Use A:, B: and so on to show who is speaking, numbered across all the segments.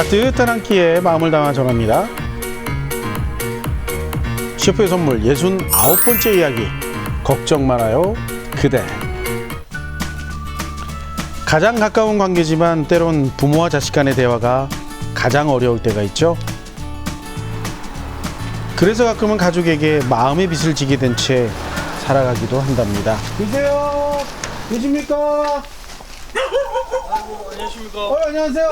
A: 따뜻한 한 끼에 마음을 담아 전합니다. 셰프의 선물 예순 아홉 번째 이야기 걱정 말아요 그대 가장 가까운 관계지만 때론 부모와 자식 간의 대화가 가장 어려울 때가 있죠. 그래서 가끔은 가족에게 마음의 빚을 지게 된 채 살아가기도 한답니다. 계세요? 계십니까?
B: 안녕하십니까.
A: 어, 안녕하세요.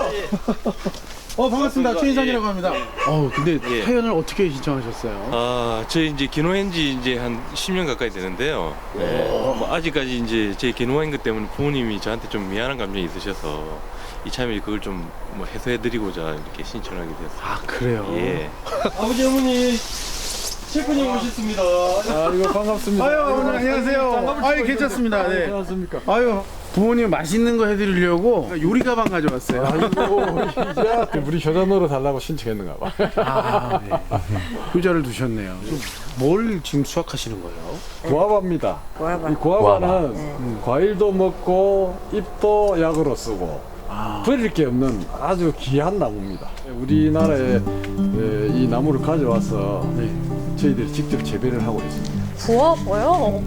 A: 어, 반갑습니다.
B: 반갑습니다.
A: 최인상이라고
B: 예.
A: 합니다. 어, 근데
B: 예.
A: 사연을 어떻게 신청하셨어요?
B: 아, 저희 이제 기노인지 이제 한 10년 가까이 되는데요. 네. 뭐 아직까지 이제 제 기노인 것 때문에 부모님이 저한테 좀 미안한 감정이 있으셔서 이참에 그걸 좀 뭐 해소해드리고자 이렇게 신청하게 되었어요.
A: 아, 그래요?
B: 예. 아버지 어머니 셰프님 오셨습니다.
C: 아 이거 반갑습니다.
A: 아유, 어머니 안녕하세요. 아유, 괜찮습니다. 네.
C: 안녕하십니까.
A: 아유, 부모님 맛있는 거 해드리려고 요리 가방 가져왔어요.
C: 아이고 이제 우리 효자 노릇 하려고 신청했는가 봐.
A: 아, 네. 효자를 두셨네요. 뭘 지금 수확하시는 거예요?
C: 구아바입니다.
D: 와봐.
C: 이 구아바는 음, 과일도 먹고 잎도 약으로 쓰고 버릴 게 없는 아주 귀한 나무입니다. 우리나라에 에, 이 나무를 가져와서
A: 네.
C: 저희들이 직접 재배를 하고 있습니다.
E: 부어보여.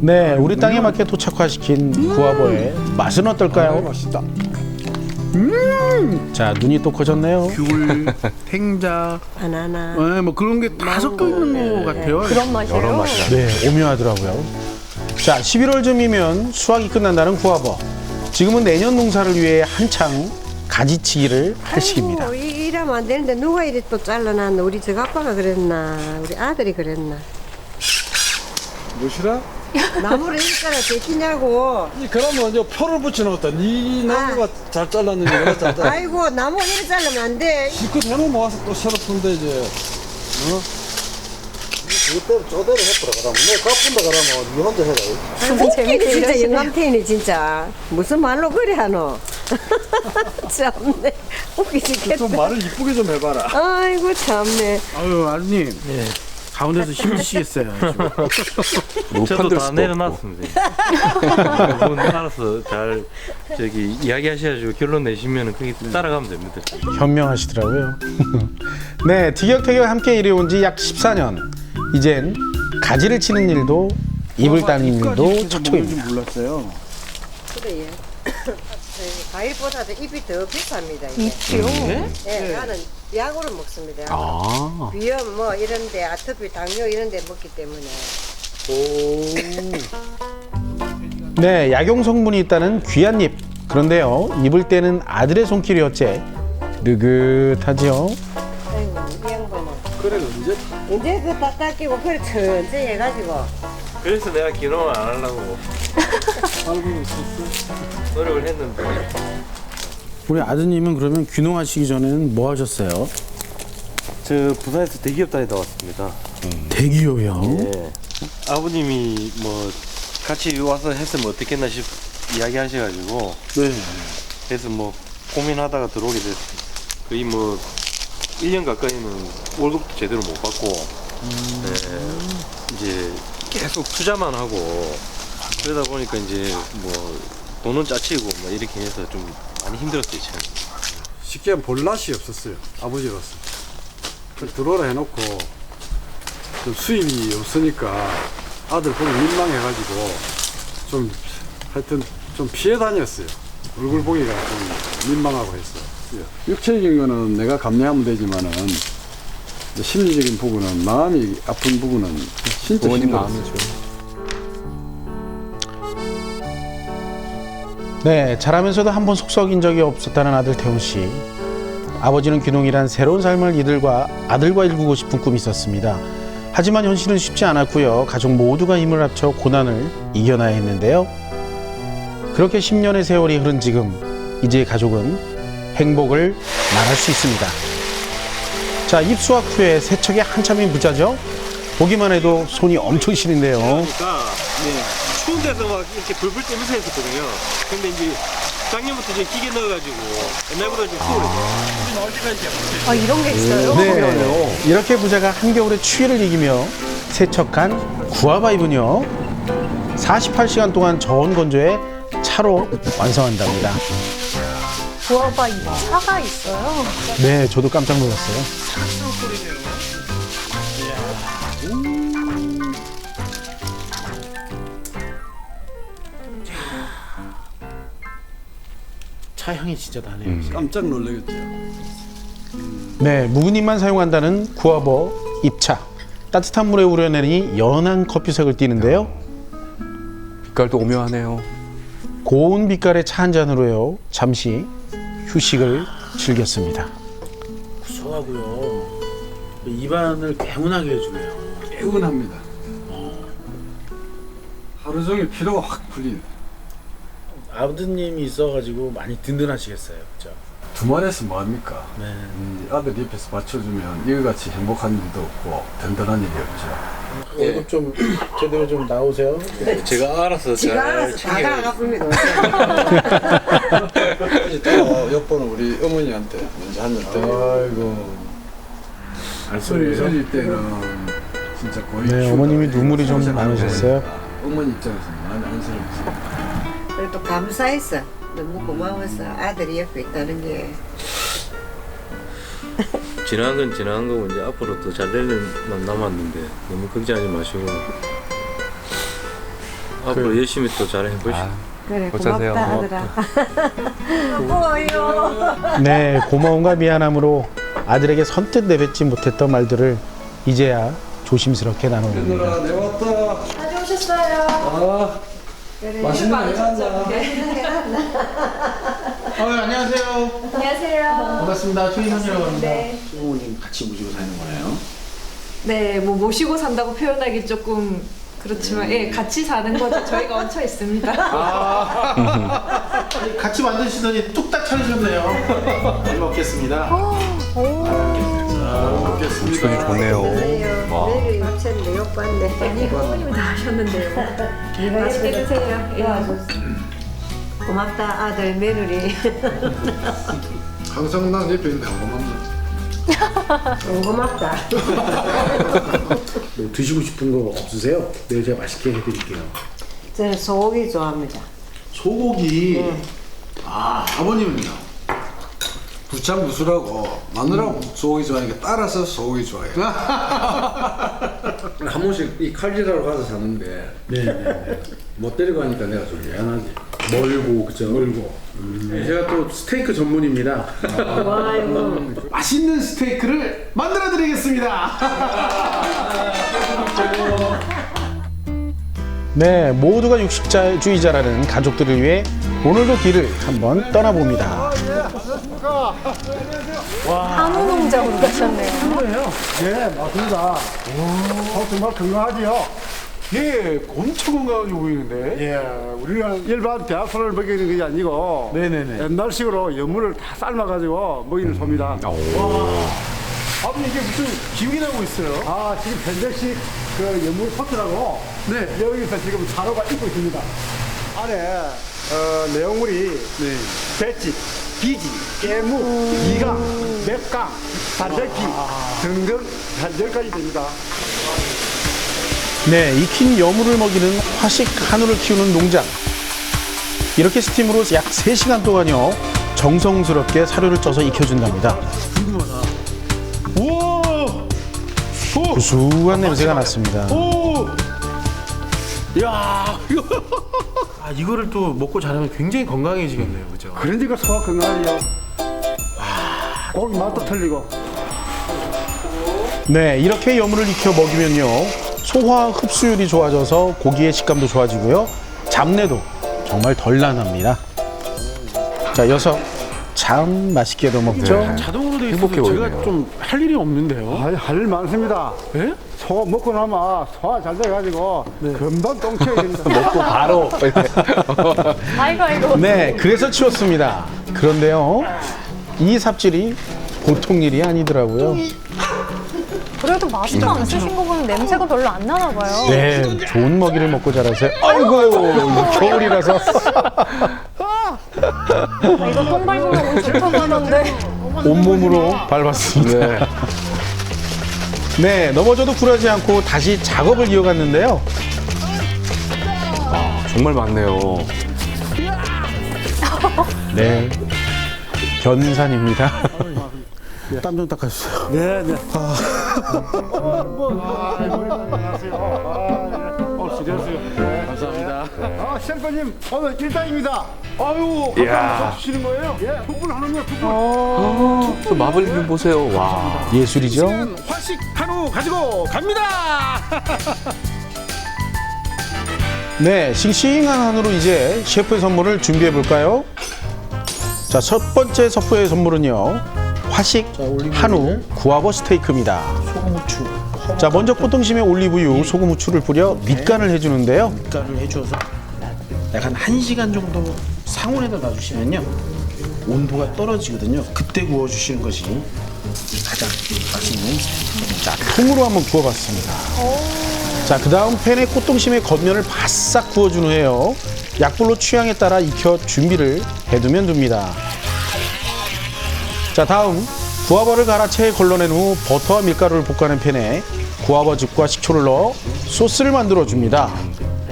A: 네, 우리 땅에 맞게 도착화시킨 구아버의 맛은
C: 아유,
A: 어떨까요?
C: 맛있다.
A: 자, 눈이 또 커졌네요. 귤, 탱자,
D: 바나나.
A: 네, 뭐 그런 게 다 섞여 있는 것 같아요.
E: 그런 맛이에요.
A: 네, 오묘하더라고요. 자, 11월쯤이면 수확이 끝난다는 구아버. 지금은 내년 농사를 위해 한창 가지치기를 할 시기입니다.
D: 아이고, 이- 이러면 안 되는데 누가 이리 또 잘라놨나? 우리 저 아빠가 그랬나? 우리 아들이 그랬나?
C: 무엇이라?
D: 나무를 일자로 제끼냐고.
C: 이 그러면 이제 표를 붙여놓았다. 이 나무가 잘 잘랐는지 내가 잘 잘랐.
D: 아이고 나무 이리 자르면 안 돼.
C: 실컷 해놓으면 와서 또 새로 푼데 이제 어?
F: 그대로 저대로 해보라 그러면 내 갚은다 그러면 니 혼자 해라
D: 웃기네
E: 재밌게
D: 진짜
E: 이러시네.
D: 영감탱이네 진짜. 무슨 말로 그래 하노? 참네. 웃기지
C: 좀
D: 겠다.
C: 말을 이쁘게 좀 해봐라.
D: 아이고 참네.
A: 아유, 아드님. 가운데서 힘드시겠어요.
B: 저도 다 내려놨습니다. 그분 알아서 잘 저기 이야기하셔가지고 결론 내시면은 그게 따라가면 됩니다.
A: 현명하시더라고요. 네, 티격태격 함께 일해온 지 약 14년. 이젠 가지를 치는 일도 입을 따는 일도 척척입니다.
C: 몰랐어요.
D: 그래요. 저희 과일보다도 잎이 더 비쌉니다. 이게.
E: 잎이요?
D: 네, 나는 약으로 먹습니다.
A: 아,
D: 비염 뭐 이런데 아토피 당뇨 이런데 먹기 때문에
A: 네, 약용 성분이 있다는 귀한 잎. 그런데요, 입을 때는 아들의 손길이 어째 느긋하지요.
D: 아이고 이 양반은
C: 그래 언제
D: 이제 그다 닦이고 그래 천천히 해가지고
B: 그래서 내가 기노를 안 하려고
C: 알고 있었어?
B: 노력을 했는데
A: 우리 아드님은 그러면 귀농하시기 전에는 뭐 하셨어요?
B: 저 부산에서 대기업 다니다 왔습니다.
A: 대기업이요.
B: 예. 아버님이 뭐 같이 와서 했으면 어떻겠나 싶 이야기 하셔가지고
A: 네.
B: 그래서 뭐 고민하다가 들어오게 됐어요. 거의 뭐 1년 가까이는 월급도 제대로 못 받고 네. 이제 계속 투자만 하고 그러다 보니까 이제 뭐 돈은 짜치고 뭐 이렇게 해서 좀 많이 힘들었어요 참.
C: 쉽게 볼 낯이 없었어요. 아버지로서. 그 들어오라 해놓고 좀 수입이 없으니까 아들 보고 민망해가지고 좀 하여튼 좀 피해 다녔어요. 얼굴 보기가 좀 민망하고 했어요. 육체적인 거는 내가 감내하면 되지만은 심리적인 부분은 마음이 아픈 부분은 진짜 힘들었어요.
A: 네, 자라면서도 한 번 속 썩인 적이 없었다는 아들 태훈 씨. 아버지는 귀농이란 새로운 삶을 이들과 아들과 일구고 싶은 꿈이 있었습니다. 하지만 현실은 쉽지 않았고요. 가족 모두가 힘을 합쳐 고난을 이겨나야 했는데요. 그렇게 10년의 세월이 흐른 지금 이제 가족은 행복을 말할 수 있습니다. 자, 입수학 후에 세척에 한참이 부자죠. 보기만 해도 손이 엄청 시린데요.
B: 그러니까 추운 데서 막 이렇게 불불 떼면서 했었거든요. 근데 이제 작년부터 이제 기계 넣어가지고 옛날보다 좀 수월해요. 때까지
E: 아 이런 게 있어요?
A: 네. 이렇게 부자가 한겨울의 추위를 이기며 세척한 구아바이브는요. 48시간 동안 저온 건조에 차로 완성한답니다.
E: 구워봐 이 차가 있어요.
A: 네, 저도 깜짝 놀랐어요. 차 향이 진짜 나네요.
C: 깜짝 놀라겠죠.
A: 네, 묵은잎만 사용한다는 구아버 입차. 따뜻한 물에 우려내니 연한 커피색을 띠는데요.
G: 빛깔도 오묘하네요.
A: 고운 빛깔의 차 한 잔으로요. 잠시 휴식을 즐겼습니다. 구수하고요. 입안을 개운하게 해주네요.
C: 개운합니다. 하루 종일 피로가 확 풀리네.
A: 아버님이 있어가지고 많이 든든하시겠어요, 그렇죠?
C: 두말에서 뭐합니까?
A: 네.
C: 음, 아들 옆에서 받쳐주면 이거같이 행복한 일도 없고 든든한 일이 없죠.
A: 월급 좀 제대로 좀 나오세요.
B: 제가 알아서
D: 지가 알아서 다 가갑니다.
C: 이제 또 옆번은 우리 어머니한테 먼저 했는데 아이고 어릴, 어릴 때는 진짜 거의
A: 네, 어머님이 눈물이 좀 많으셨어요?
C: 어머니 입장에서는 많이 안쓰럽지
D: 그래도 감사했어. 너무 고마웠어. 아들이 옆에 있다는 게.
B: 지나간 건 지나간 거고 이제 앞으로 더 잘 되는 만 남았는데 너무 걱정하지 마시고 앞으로 열심히 또 잘 해보시고
G: 아,
D: 그래? 고맙다 아들아. 고마워요.
A: 네, 고마움과 미안함으로 아들에게 선뜻 내뱉지 못했던 말들을 이제야 조심스럽게 나눕니다.
C: 얘들아 내 왔다
E: 가져오셨어요.
C: 아 맛있는 거 해놨나
A: 어, 안녕하세요.
E: 안녕하세요.
A: 반갑습니다. 최인선이라고 합니다.
E: 네.
A: 부모님 같이 모시고 사는 거예요?
E: 네, 뭐 모시고 산다고 표현하기 조금 그렇지만 예, 같이 사는 거죠. 저희가 얹혀 있습니다.
A: 같이 만드시더니 뚝딱 차리셨네요. 잘 먹겠습니다.
G: 목소리 좋네요. 와.
D: 내일
E: 어머님이 다 하셨는데요. 맛있게 드세요. 예.
D: 고맙다 아들 며느리.
C: 항상 난 옆에 있는데 안 고맙나
D: 어, 고맙다.
A: 뭐 드시고 싶은 거 없으세요? 네, 제가 맛있게 해드릴게요.
D: 저는 소고기 좋아합니다.
A: 소고기. 아, 아버님은요?
C: 부참 무술하고 마누라고 소고기 좋아하니까 따라서 소고기 좋아해요 한 번씩 이 칼질하러 가서 사는데
A: 네, 네.
C: 못 데리고 가니까 내가 좀 미안하지
A: 멀고, 그죠? 멀고. 제가 또 스테이크 전문입니다.
D: 아이고.
A: 맛있는 스테이크를 만들어 드리겠습니다. 네, 모두가 육식주의자라는 가족들을 위해 오늘도 길을 한번 떠나봅니다.
E: 한우 농장으로 가셨네요.
F: 네, 맞습니다. 오, 정말 건강하지요?
A: 예, 엄청 건강하게 보이는데.
F: 예, 우리는 일반 대하소를 먹이는 게 아니고
A: 네네네.
F: 옛날식으로 연물을 다 삶아가지고 먹이는 소입니다.
A: 아버님 이게 무슨 기운이 나고 있어요?
F: 아, 지금 현대식 그 연물 포트라고
A: 네.
F: 여기서 지금 자료가 있고 있습니다. 안에 어, 내용물이
A: 네.
F: 배지, 비지, 깨무, 이강, 맥강, 단백질 등등 한 10가지 됩니다.
A: 네, 익힌 여물을 먹이는 화식 한우를 키우는 농장. 이렇게 스팀으로 약 3시간 동안요. 정성스럽게 사료를 쪄서 익혀준답니다. 궁금하다. 우와! 구수한 냄새가 났습니다. 오! 야, 이거 아, 이거를 또 먹고 자라면 굉장히 건강해지겠네요. 그죠?
F: 그러니까 소화 건강이요. 고기 맛도 틀리고.
A: 네, 이렇게 여물을 익혀 먹이면요. 소화 흡수율이 좋아져서 고기의 식감도 좋아지고요. 잡내도 정말 덜 나납니다. 자, 여섯. 참 맛있게도 먹죠.
G: 네.
A: 자동으로 돼
G: 행복해 보이네요.
A: 좀 할 일이 없는데요.
F: 아, 할일 많습니다.
A: 예?
F: 소 먹고 나면 소화 잘 돼가지고 금방 똥치게 됩니다.
G: 먹고 바로.
E: 아이고 아이고.
A: 네, 그래서 치웠습니다. 그런데요. 이 삽질이 보통 일이 아니더라고요.
E: 그래도 마스크 안 쓰신 거 보면 냄새가 별로 안 나나 봐요.
A: 네, 좋은 먹이를 먹고 자라세요. 아이고, 겨울이라서.
E: 아, 이거 똥 밟으면 너무 불편하던데.
A: 온몸으로 밟았습니다.
G: 네.
A: 네, 넘어져도 굴하지 않고 다시 작업을 이어갔는데요.
G: 정말 많네요.
A: 네. 견산입니다. 땀 좀 닦아주세요.
F: 네, 네.
A: 감사합니다.
F: 아, 셰프님, 오늘 일당입니다. 아유,
G: 이야.
F: 주시는 거예요? 예, 두분 하는요, 두 분.
G: 저 마블링 보세요. 와.
A: 예술이죠?
F: 화식 한우 가지고 갑니다.
A: 네, 싱싱한 한우로 이제 셰프의 선물을 준비해 볼까요? 자, 첫 번째 셰프의 선물은요. 화식 한우 구아버 스테이크입니다.
H: 소금 후추
A: 자, 먼저 꽃등심에 올리브유, 소금, 후추를 뿌려 밑간을 해주는데요.
H: 밀가루를 해줘서 약간 한 시간 정도 상온에다 놔주시면요 온도가 떨어지거든요 그때 구워주시는 것이 가장 맛있는 스테이크
A: 자, 통으로 한번 구워봤습니다. 자, 그 다음 팬에 꽃등심의 겉면을 바싹 구워준 후에요. 약불로 취향에 따라 익혀 준비를 해두면 됩니다. 자, 다음 구아버를 갈아 체에 걸러낸 후 버터와 밀가루를 볶아낸 팬에 구아버즙과 식초를 넣어 소스를 만들어 줍니다.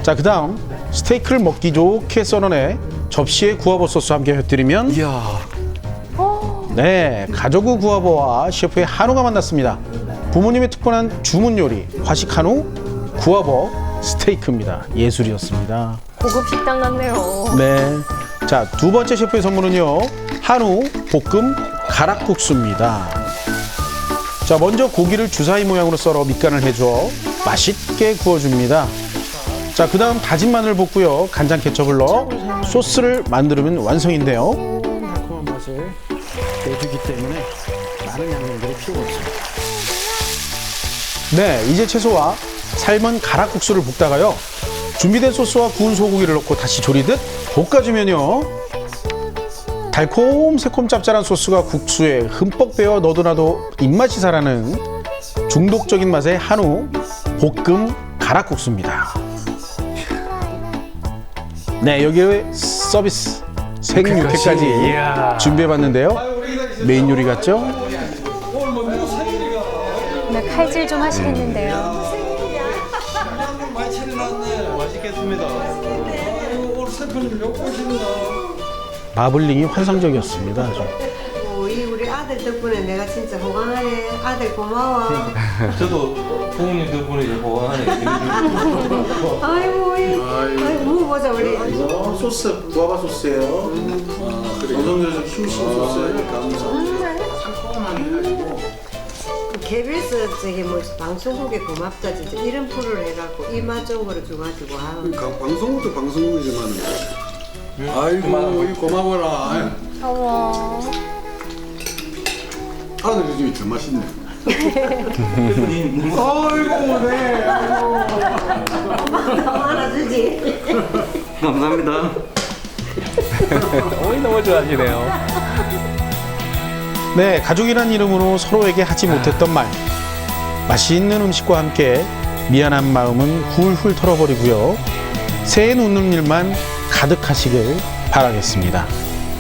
A: 자, 그 다음 스테이크를 먹기 좋게 썰어내 접시에 구아버 소스 함께 곁들이면
G: 이야.
A: 네, 가족의 구아버와 셰프의 한우가 만났습니다. 부모님의 특별한 주문 요리 화식 한우 구아버 스테이크입니다. 예술이었습니다.
I: 고급 식당 같네요.
A: 네, 자 두 번째 셰프의 선물은요 한우 볶음 가락국수입니다. 자 먼저 고기를 주사위 모양으로 썰어 밑간을 해줘 맛있게 구워줍니다. 자 그 다음 다진 마늘 볶고요 간장 케첩을 넣어 소스를 만들면 완성인데요.
H: 달콤한 맛을 내주기 때문에 많은 양념들이 필요가 없습니다
A: 네, 이제 채소와 삶은 가락국수를 볶다가요. 준비된 소스와 구운 소고기를 넣고 다시 조리듯 볶아주면요. 달콤 새콤 짭짤한 소스가 국수에 흠뻑 배어 너도 나도 입맛이 살아는 중독적인 맛의 한우 볶음 가락국수입니다. 네, 여기에 서비스 생육회까지. 준비해봤는데요. 메인 요리 같죠?
I: 네, 칼질 좀 하시겠는데요.
A: 마블링이 환상적이었습니다. 아주.
D: 우리 우리 아들 덕분에 내가 진짜 호강하네. 아들 고마워.
B: 저도 부모님 덕분에 이제 보관하네.
D: 아이고 우리 아이고 먹어보자 우리.
H: 이거 소스 구아바 소스예요 아, 정성들여서 키우신 소스예요 상큼하게 해가지고
D: KBS 저기 뭐 방송국에 고맙다 진짜 이런 프로를 해갖고 이 맛적으로 줘가지고 아.
C: 가- 방송국도 방송국이지만 아이고 이 고마워라
I: 어머.
C: 아들 요즘이 더 맛있네
D: 하나 주지.
B: 감사합니다.
G: 어이 너무 좋아하시네요.
A: 네, 가족이란 이름으로 서로에게 하지 못했던 말. 맛있는 음식과 함께 미안한 마음은 훌훌 털어버리고요. 새해 웃는 일만 가득하시길 바라겠습니다.